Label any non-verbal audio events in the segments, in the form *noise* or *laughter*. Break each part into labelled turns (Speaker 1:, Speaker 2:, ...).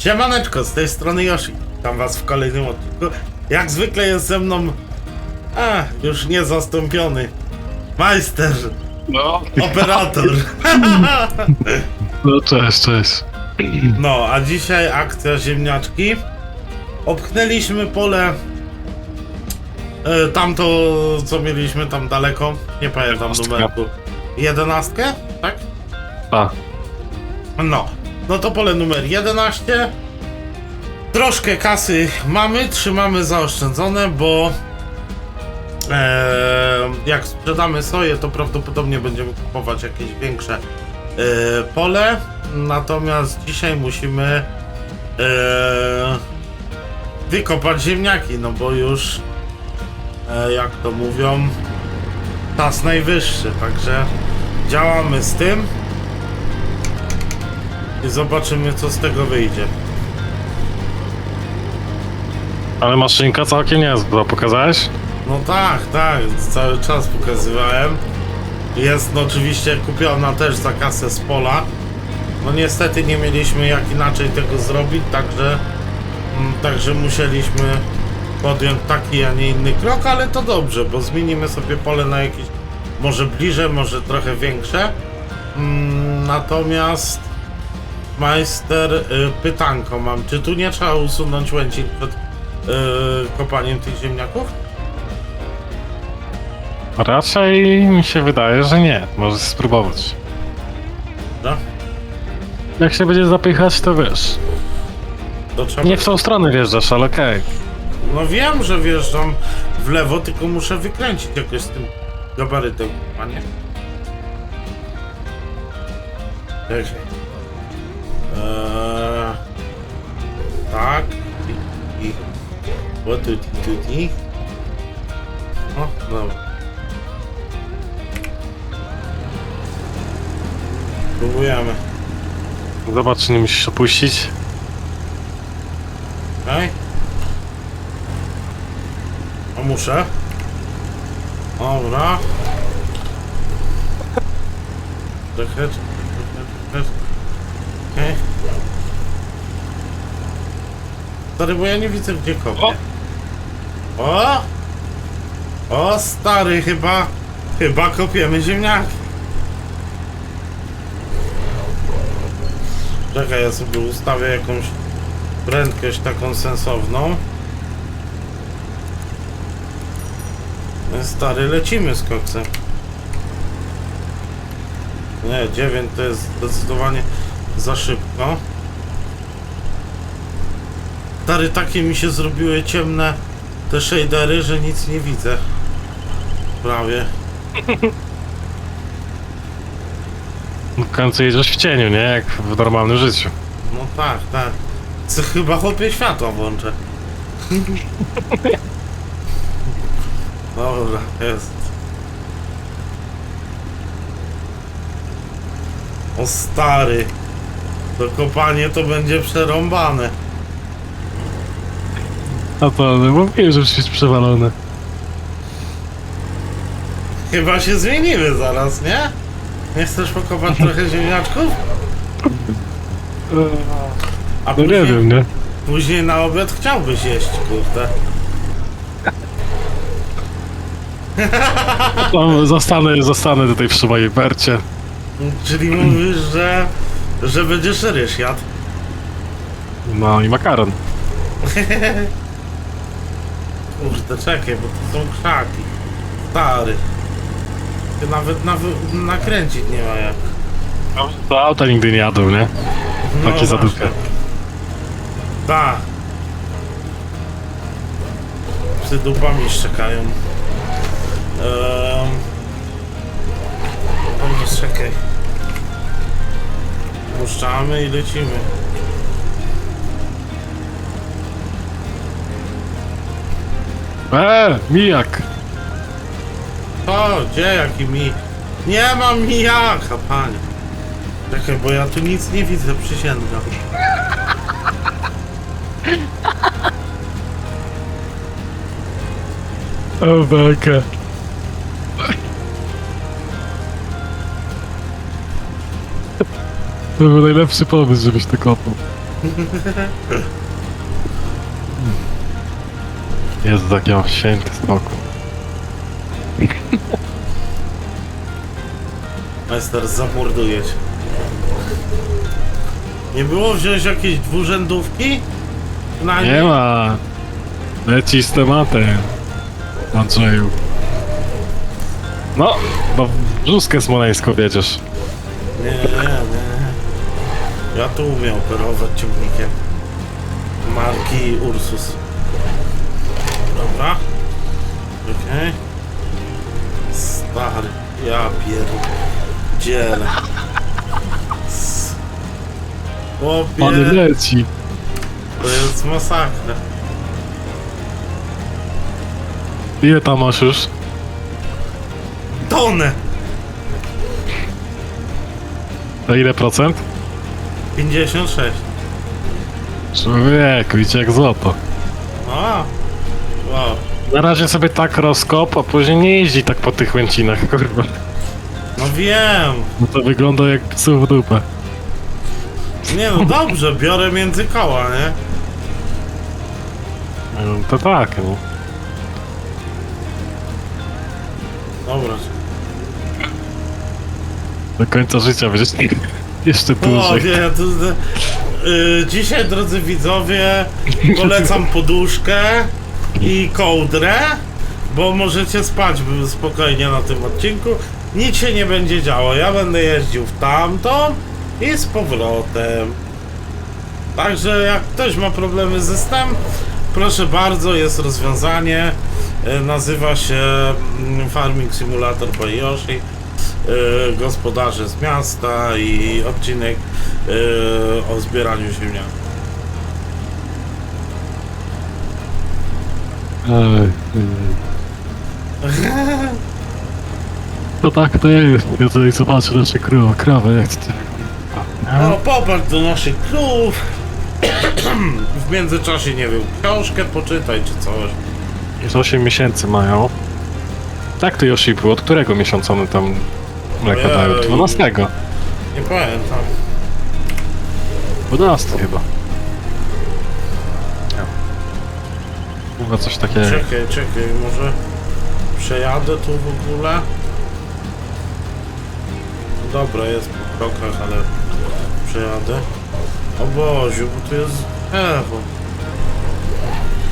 Speaker 1: Siemaneczko, z tej strony Yoshi. Witam was w kolejnym odcinku. Jak zwykle jest ze mną... A, już niezastąpiony. Majster,
Speaker 2: No,
Speaker 1: operator. *laughs*
Speaker 2: no cześć, cześć.
Speaker 1: No, a dzisiaj akcja ziemniaczki. Obchnęliśmy pole... E, tamto, co mieliśmy tam daleko. Nie pamiętam
Speaker 2: Jedenastka.
Speaker 1: numerku. Jedenastkę? Tak?
Speaker 2: A,
Speaker 1: No, no to pole numer 11. Troszkę kasy mamy, trzymamy zaoszczędzone, bo e, jak sprzedamy soję, to prawdopodobnie będziemy kupować jakieś większe e, pole. Natomiast dzisiaj musimy e, wykopać ziemniaki, no bo już e, jak to mówią, czas najwyższy, także działamy z tym i zobaczymy co z tego wyjdzie.
Speaker 2: ale maszynka całkiem niezła, pokazałeś?
Speaker 1: No tak, tak, cały czas pokazywałem. Jest no, oczywiście kupiona też za kasę z pola. No niestety nie mieliśmy jak inaczej tego zrobić, także, mm, także musieliśmy podjąć taki, a nie inny krok, ale to dobrze, bo zmienimy sobie pole na jakieś może bliżej, może trochę większe. Mm, Natomiast majster, y, pytanko mam, czy tu nie trzeba usunąć łęcin przed y, kopaniem tych ziemniaków?
Speaker 2: Raczej mi się wydaje, że nie. Możesz spróbować.
Speaker 1: No,
Speaker 2: Jak się będzie zapychać, to wiesz.
Speaker 1: to trzeba...
Speaker 2: Nie w tą stronę wjeżdżasz, ale okej.
Speaker 1: No wiem, że wjeżdżam w lewo, tylko muszę wykręcić jakoś z tym gabarytem, a nie? Czekaj. Eee, tak. I, i. O, tu, tu, tu. O, dobra. Próbujemy.
Speaker 2: Zobacz, czy nie musisz opuścić.
Speaker 1: Okej. A muszę. Dobra. Czekaj, czekaj, czekaj, czekaj. Okej. Stary, bo ja nie widzę gdzie kopię. O! O, stary, chyba... Chyba kopiemy ziemniaki. Czekaj, ja sobie ustawię jakąś prędkość taką sensowną. No, Stary, lecimy z koksem. Nie, 9 to jest zdecydowanie za szybko. Stary, takie mi się zrobiły ciemne te shadery, że nic nie widzę. Prawie.
Speaker 2: W końcu jedziesz w cieniu, nie? Jak w normalnym życiu.
Speaker 1: No tak, tak. Co chyba chłopie światła włączę. *laughs* Dobra, jest. O stary. To kopanie to będzie przerąbane.
Speaker 2: A to, no mówiłem, że jest przewalone.
Speaker 1: Chyba się zmienimy zaraz, nie? Nie chcesz pokopać trochę ziemniaczków? A
Speaker 2: No nie wiem, nie?
Speaker 1: później na obiad chciałbyś jeść, kurde. *laughs*
Speaker 2: No, zostanę, zostanę tutaj przy mojej bercie.
Speaker 1: Czyli mówisz, że, że będziesz ryż jadł.
Speaker 2: No i makaron. *laughs*
Speaker 1: Kurde, czekaj, bo to są krzaki. Stary. Ty nawet nawy- nakręcić nie ma jak.
Speaker 2: To auta nigdy nie jadą, nie? Takie
Speaker 1: właśnie.
Speaker 2: zadupie.
Speaker 1: Tak. Psy dupami szczekają. Um, no czekaj. Puszczamy i lecimy.
Speaker 2: Eee, mijak!
Speaker 1: O, gdzie jaki mi? Nie mam mijaka, panie. Czekaj, bo ja tu nic nie widzę, przysięgam.
Speaker 2: O, beka. To był najlepszy pomysł, żebyś to kopał. *laughs* Jest taki o, święty spokój.
Speaker 1: Majster, zamorduję cię. Nie było wziąć jakiejś dwurzędówki? Na
Speaker 2: Nie ma. Leci z tematem. Andrzeju. No, bo w brzuskę smoleńską wiedziesz.
Speaker 1: Nie, nie, nie. Ja tu umiem operować ciągnikiem. Marki Ursus. Dobra. Okej. Stary, ja pierdzielę. Chłopie,
Speaker 2: leci.
Speaker 1: to jest masakra.
Speaker 2: Ile tam masz już?
Speaker 1: Tonę!
Speaker 2: To ile procent?
Speaker 1: 56.
Speaker 2: Człowieku, idzie jak złoto.
Speaker 1: A, wow.
Speaker 2: Na razie sobie tak rozkop, a później nie jeździ tak po tych łęcinach, *laughs* kurwa.
Speaker 1: No wiem.
Speaker 2: No to wygląda jak psu w dupę.
Speaker 1: Nie no dobrze, biorę między koła, nie?
Speaker 2: No, To tak, no.
Speaker 1: Dobra.
Speaker 2: Do końca życia będziesz *laughs* jeszcze
Speaker 1: O,
Speaker 2: dłużej.
Speaker 1: nie, to, y, dzisiaj, drodzy widzowie, polecam poduszkę i kołdrę, bo możecie spać spokojnie na tym odcinku. Nic się nie będzie działo. Ja będę jeździł w tamtą i z powrotem. Także jak ktoś ma problemy z systemem, proszę bardzo, jest rozwiązanie. E, Nazywa się mm, Farming Simulator by Yoshi. E, Gospodarze z miasta i odcinek e, o zbieraniu ziemniaków.
Speaker 2: Ej, ej. To tak to jest. Ja tutaj zobaczę nasze krowy, krowy jak to
Speaker 1: No popatrz do naszych krów. W międzyczasie, nie wiem, książkę poczytaj czy coś.
Speaker 2: Już 8 miesięcy mają. Tak to Yoshi było. Od którego miesiąca one tam mleko
Speaker 1: Ojej.
Speaker 2: dają? 12.
Speaker 1: Nie pamiętam.
Speaker 2: 12 chyba. Chyba coś takiego.
Speaker 1: Czekaj, czekaj, może przejadę tu w ogóle? Dobra, jest po krokach, ale przejadę. O Boziu, bo tu jest Ewo.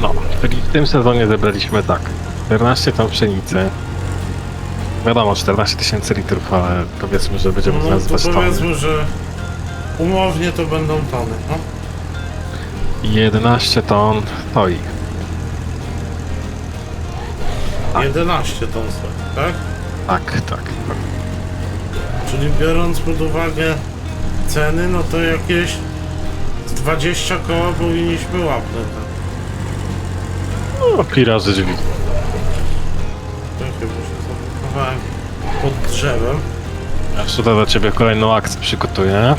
Speaker 2: No, czyli w tym sezonie zebraliśmy tak. 14 ton pszenicy. Wiadomo, 14 tysięcy litrów, ale powiedzmy, że będziemy
Speaker 1: No to
Speaker 2: nazywać tony.
Speaker 1: powiedzmy, że umownie to będą tony, no.
Speaker 2: I 11 ton stoi. Tak.
Speaker 1: 11 ton stoi, tak?
Speaker 2: Tak, tak.
Speaker 1: Czyli biorąc pod uwagę ceny, no to jakieś z 20 koła powinniśmy łapnąć. tak?
Speaker 2: No, pi razy drzwi.
Speaker 1: Czekaj, bo się zablokowałem pod drzewem.
Speaker 2: Jeszcze dla ciebie kolejną akcję przygotuję.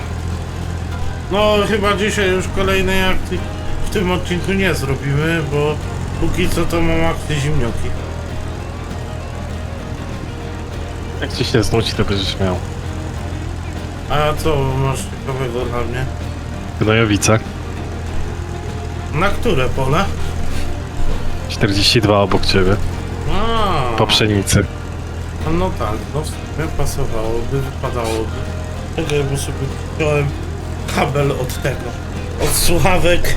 Speaker 1: No chyba dzisiaj już kolejnej akcji w tym odcinku nie zrobimy, bo póki co to mam akcję zimnioki.
Speaker 2: Jak ci się znudzi, to będziesz miał.
Speaker 1: A co masz ciekawego dla mnie?
Speaker 2: Gnojowice.
Speaker 1: Na które pole?
Speaker 2: 42 obok ciebie.
Speaker 1: A,
Speaker 2: Po pszenicy.
Speaker 1: no tak, no w sumie pasowałoby, wypadałoby. Czekaj, bo sobie wziąłem kabel od tego, od słuchawek.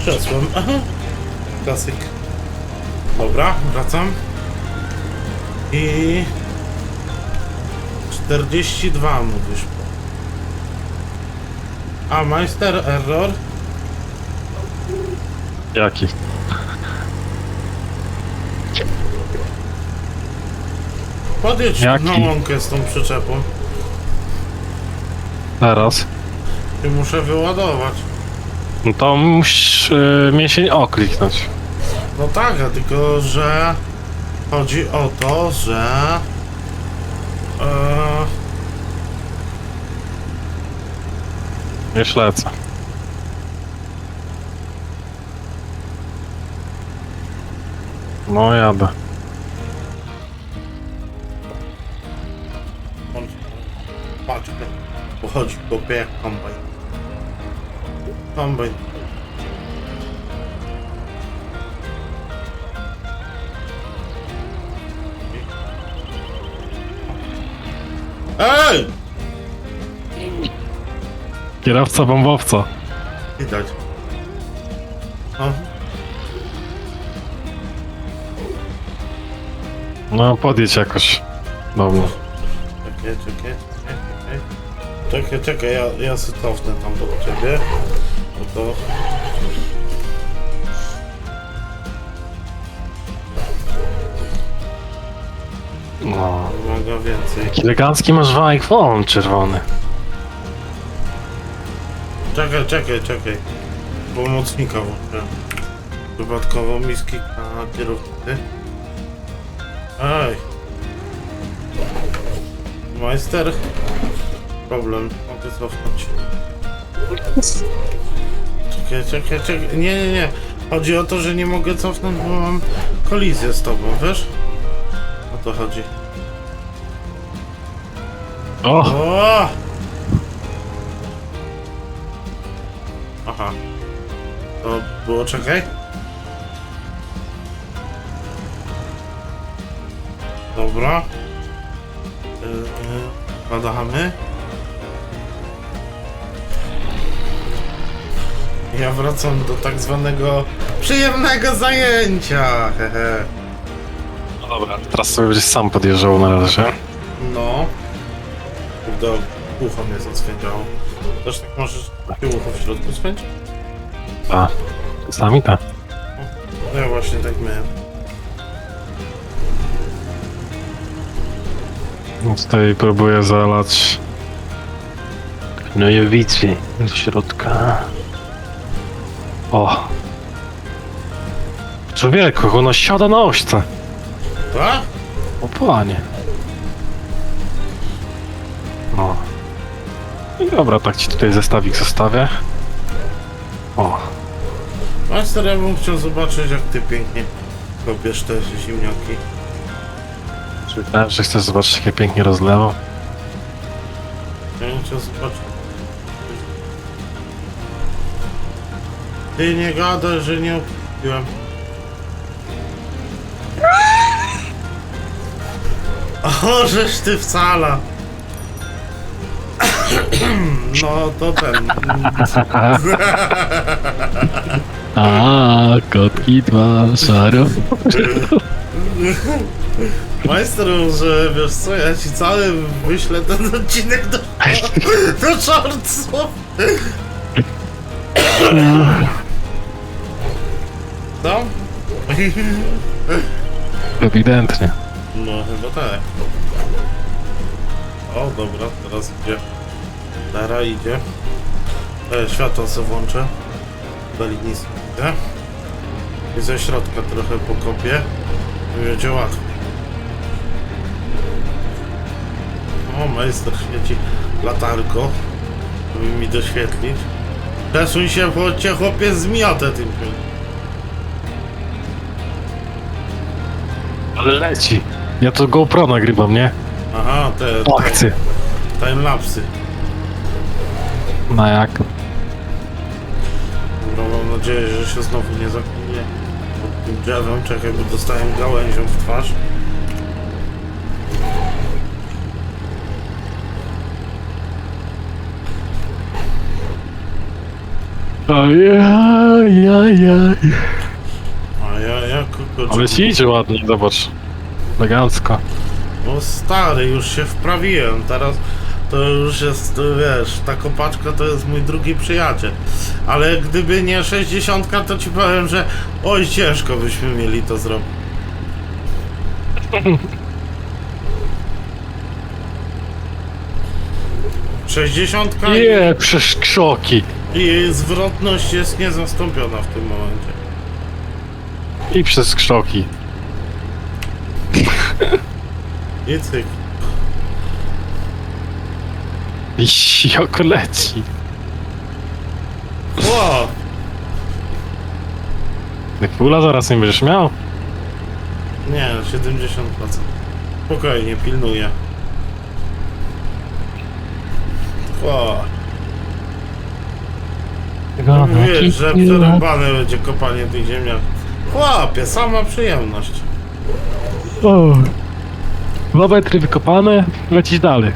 Speaker 1: Przesłem, aha. Klasyk. Dobra, wracam. I... 42 mówisz. A, Meister Error?
Speaker 2: Jaki?
Speaker 1: Podjedź
Speaker 2: Jaki?
Speaker 1: na łąkę z tą przyczepą.
Speaker 2: Teraz?
Speaker 1: I muszę wyładować.
Speaker 2: No to musisz yy, mięsień O kliknąć.
Speaker 1: No tak, a tylko że chodzi o to, że e,
Speaker 2: Już lecę. No jadę.
Speaker 1: on patrz, pochodzi kopie jak kombajn. kombajn. Ej!
Speaker 2: Kierowca bombowca.
Speaker 1: Widać. O,
Speaker 2: No, podjedź jakoś. Dobra.
Speaker 1: czekaj, czekaj, czekaj, czekaj. Czekaj, czekaj, ja, ja cofnę tam do ciebie. No to...
Speaker 2: No.
Speaker 1: Wymaga więcej.
Speaker 2: Elegancki masz iPhone czerwony.
Speaker 1: Czekaj, czekaj, czekaj. Pomocnika włączę. Wypadkowo miski na kierownicy. Ej. Majster. Problem. Mogę cofnąć. Czekaj, czekaj, czekaj. Nie, nie, nie. Chodzi o to, że nie mogę cofnąć, bo mam kolizję z tobą, wiesz? O to chodzi.
Speaker 2: O!
Speaker 1: O! Było czekaj. Dobra. Yy, badamy. Ja wracam do tak zwanego przyjemnego zajęcia. Hehe.
Speaker 2: No dobra, teraz sobie będziesz sam podjeżdżał na razie.
Speaker 1: No. Do ucho mnie zaswędziało. Też tak możesz takie ucho w środku swędzić?
Speaker 2: A, sami tak.
Speaker 1: No ja właśnie tak miałem.
Speaker 2: No Tutaj próbuję zalać gnojowicy do środka. O! Człowieku, ono siada na ośce.
Speaker 1: Tak?
Speaker 2: O panie. No. I dobra, tak ci tutaj zestawik zostawię. O,
Speaker 1: Master, ja bym chciał zobaczyć jak ty pięknie kopiesz te ziemniaki.
Speaker 2: myślałem, że chcesz zobaczyć jak ja pięknie rozlewam.
Speaker 1: Ja bym chciał zobaczyć. Ty nie gadaj, że nie okupiłem. *laughs* O, żeś ty wcala. *clears throat* No to ten. *laughs*
Speaker 2: A, kotki dwa, szaro.
Speaker 1: Majster, że wiesz co, ja ci cały wyślę ten odcinek do, do shortsów. Co?
Speaker 2: Ewidentnie.
Speaker 1: No chyba tak. O dobra, teraz idzie. Dara idzie. E, światło sobie włączę. Dali nic I ze środka trochę pokopię. I będzie łatwo. O, majster świeci latarko, żeby mi doświetlić. Przesuń się, bo cię chłopie zmiotę tym filmem.
Speaker 2: Ale leci. Ja to GoPro nagrywam, nie?
Speaker 1: Aha, te,
Speaker 2: Akcje.
Speaker 1: timelapsy.
Speaker 2: Na jak?
Speaker 1: Nadzieję, że się znowu nie zaklinuje pod tym drzewem. Czekaj, bo dostałem gałęzią w twarz.
Speaker 2: Ajajajaj.
Speaker 1: A ja, ja kuku,
Speaker 2: Ale ci idzie ładnie, zobacz. Elegancko.
Speaker 1: No stary, już się wprawiłem. Teraz to już jest, wiesz, ta kopaczka to jest mój drugi przyjaciel. Ale gdyby nie 60, to ci powiem, że oj, ciężko byśmy mieli to zrobić. *laughs* Sześćdziesiątka i-
Speaker 2: Nie, przez krzoki.
Speaker 1: i zwrotność jest niezastąpiona w tym momencie.
Speaker 2: I przez krzoki.
Speaker 1: I cyk.
Speaker 2: I jak leci.
Speaker 1: Ło!
Speaker 2: Jak pula zaraz nie będziesz miał?
Speaker 1: Nie, 70%. Spokojnie, pilnuję. O,
Speaker 2: Gana,
Speaker 1: Wiesz, że przerąbane będzie kopanie tych ziemniaków. Łapie, sama przyjemność.
Speaker 2: O. Dwa metry wykopane, lecisz dalej.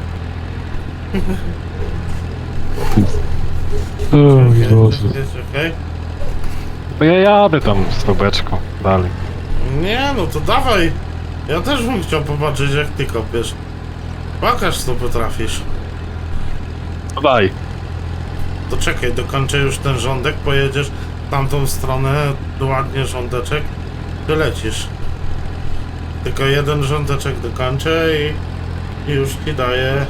Speaker 2: O Jezu.
Speaker 1: Okej.
Speaker 2: To ja jadę tam z tobeczką dalej.
Speaker 1: Nie, no to dawaj. Ja też bym chciał popatrzeć, jak ty kopiesz. Pokaż, co potrafisz.
Speaker 2: To daj.
Speaker 1: To czekaj, dokończę już ten rządek, pojedziesz w tamtą stronę, ładnie rządeczek, ty lecisz. Tylko jeden rządeczek dokończę i, i już ci daję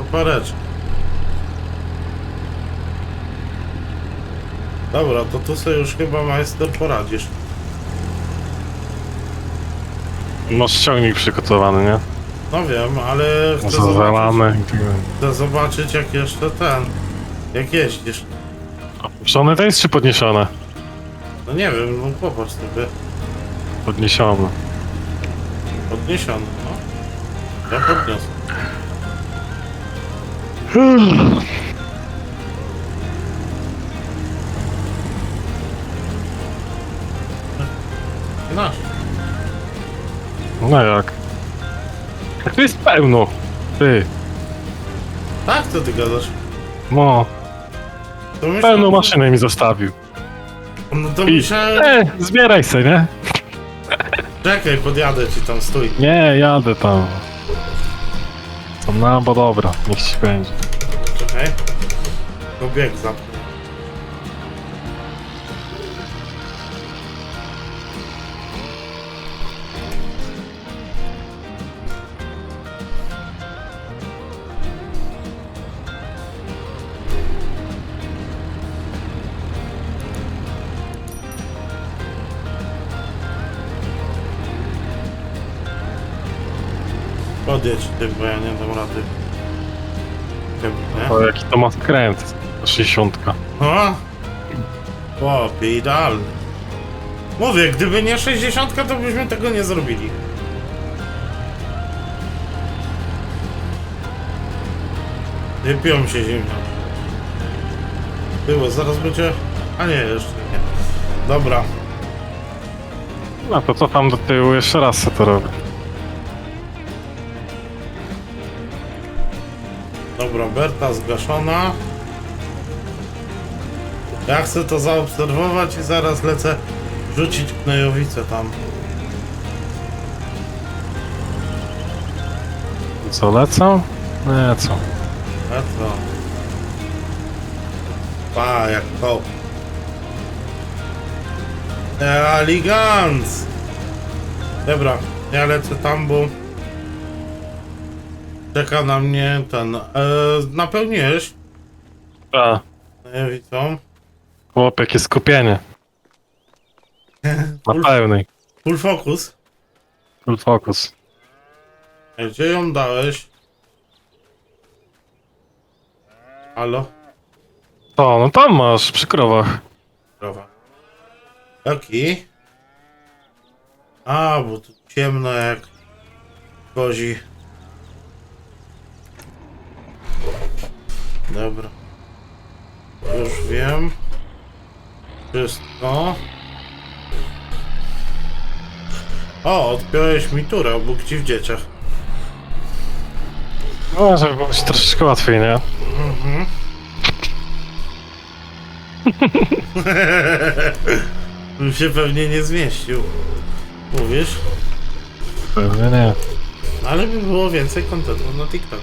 Speaker 1: opareczkę. Dobra, to tu sobie już chyba majster poradzisz.
Speaker 2: Masz ciągnik przygotowany, nie?
Speaker 1: No wiem, ale chcę zobaczyć,
Speaker 2: Zawalamy i tak dalej.
Speaker 1: chcę zobaczyć jak jeszcze ten, jak jeździsz.
Speaker 2: Opuszczone to jest czy podniesione?
Speaker 1: No nie wiem, no popatrz sobie.
Speaker 2: Podniesione.
Speaker 1: Podniesiony. Ja podniosę. Nasz.
Speaker 2: No jak? Jak to jest pełno? Ty,
Speaker 1: Tak, to ty gadasz.
Speaker 2: no,
Speaker 1: To myślałem,
Speaker 2: pełną maszynę mi zostawił.
Speaker 1: No to
Speaker 2: I,
Speaker 1: myślałem...
Speaker 2: e, zbieraj se, nie?
Speaker 1: Czekaj, podjadę ci tam, stój.
Speaker 2: Nie, jadę tam. To no, bo dobra, niech ci będzie.
Speaker 1: Czekaj. No bieg zapnę. Podjedź ty, bo ja nie dam rady. Nie?
Speaker 2: O, jaki to ma skręt. 60.
Speaker 1: O! Chłopie, idealny. Mówię, gdyby nie 60, to byśmy tego nie zrobili. Wypią się zimno. Było, zaraz będzie... A nie, jeszcze nie. Dobra.
Speaker 2: No to cofam do tyłu, jeszcze raz to robię.
Speaker 1: Dobra, Berta zgaszona. Ja chcę to zaobserwować i zaraz lecę rzucić knojowicę tam.
Speaker 2: Co, lecą? Nie, co?
Speaker 1: Co? Pa, jak to. Elegant! Dobra, ja lecę tam, bo czeka na mnie ten. E, napełniłeś
Speaker 2: A,
Speaker 1: knojowicą.
Speaker 2: chłop, jakie skupienie. *laughs* Na pełnej.
Speaker 1: full focus.
Speaker 2: Full focus.
Speaker 1: A Gdzie ją dałeś? Halo?
Speaker 2: To, no tam masz, przy krowach.
Speaker 1: Krowa. Jaki? A, bo tu ciemno jak kozi. Dobra. Już wiem. Wszystko. O, odpiąłeś mi turę, Bóg ci w dzieciach.
Speaker 2: No, żeby było ci troszeczkę łatwiej, nie?
Speaker 1: Mhm. *laughs* Bym się pewnie nie zmieścił. Mówisz?
Speaker 2: Pewnie nie.
Speaker 1: Ale by było więcej kontentu na TikTok.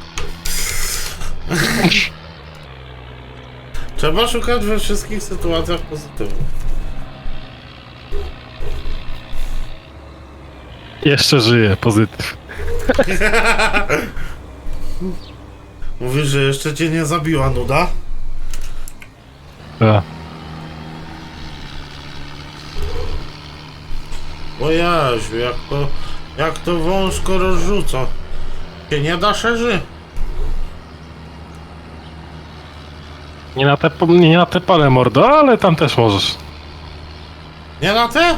Speaker 1: *laughs* Trzeba szukać we wszystkich sytuacjach pozytywów.
Speaker 2: Jeszcze żyje, pozytyw. *laughs*
Speaker 1: Mówisz, że jeszcze cię nie zabiła nuda?
Speaker 2: Tak.
Speaker 1: O jak to, jak to wąsko rozrzuca. Się nie da szerzy?
Speaker 2: Nie na te, nie na te pole mordo, ale tam też możesz.
Speaker 1: Nie na te?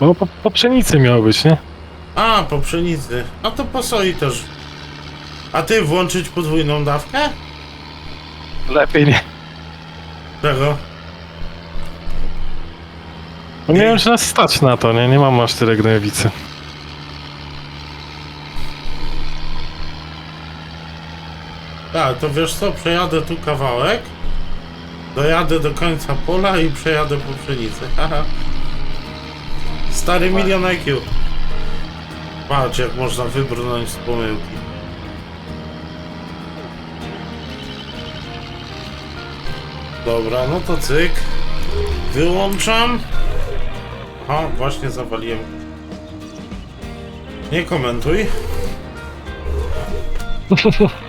Speaker 2: Bo po, po pszenicy miało być, nie?
Speaker 1: A, po pszenicy. A to po soi też. A ty włączyć podwójną dawkę?
Speaker 2: Lepiej nie.
Speaker 1: Czego?
Speaker 2: Nie wiem, czy nas stać na to, nie? Nie mam aż tyle gnojowicy.
Speaker 1: Tak, to wiesz co, przejadę tu kawałek, dojadę do końca pola i przejadę po pszenicy. *laughs* Haha. Stary milion IQ. Patrz jak można wybrnąć z pomyłki. Dobra, no to cyk. Wyłączam. Aha, właśnie zawaliłem. Nie komentuj. *laughs*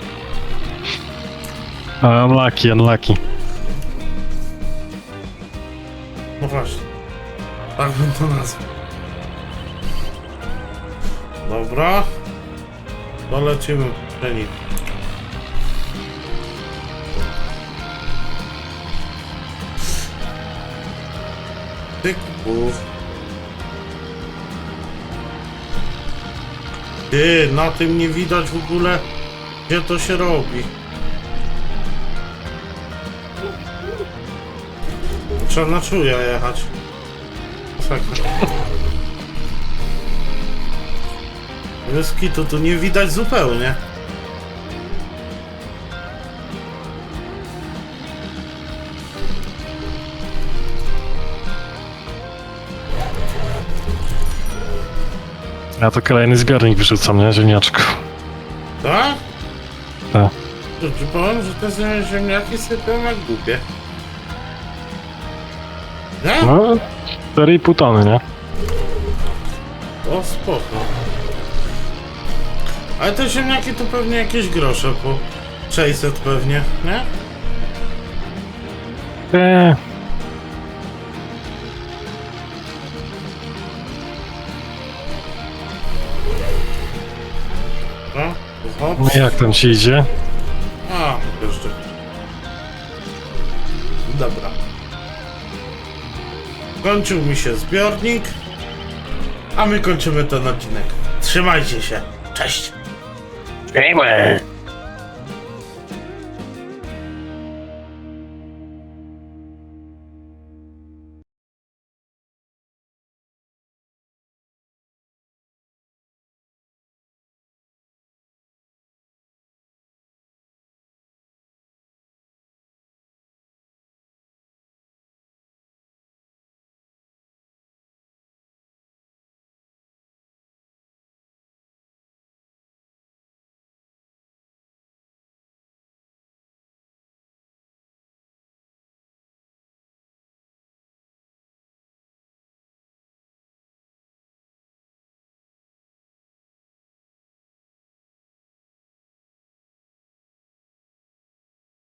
Speaker 2: Unlucky, unlucky.
Speaker 1: No właśnie. Tak bym to nazwał. Dobra. To lecimy trening. Tyków. Ty, na tym nie widać w ogóle, gdzie to się robi. Trzeba na czuja jechać. Wyski to tu nie widać zupełnie.
Speaker 2: Ja to kolejny zbiornik wyrzucam, nie? Ziemniaczków.
Speaker 1: Tak?
Speaker 2: Tak.
Speaker 1: To ci powiem, że te ziem- ziemniaki sypią jak głupie. Nie?
Speaker 2: No, 4,5 tony, nie?
Speaker 1: O, spoko. Ale te ziemniaki to pewnie jakieś grosze po 600 pewnie, nie?
Speaker 2: Eee,
Speaker 1: No,
Speaker 2: no jak tam ci idzie?
Speaker 1: Kończył mi się zbiornik, a my kończymy ten odcinek. Trzymajcie się. Cześć.
Speaker 2: Gamer!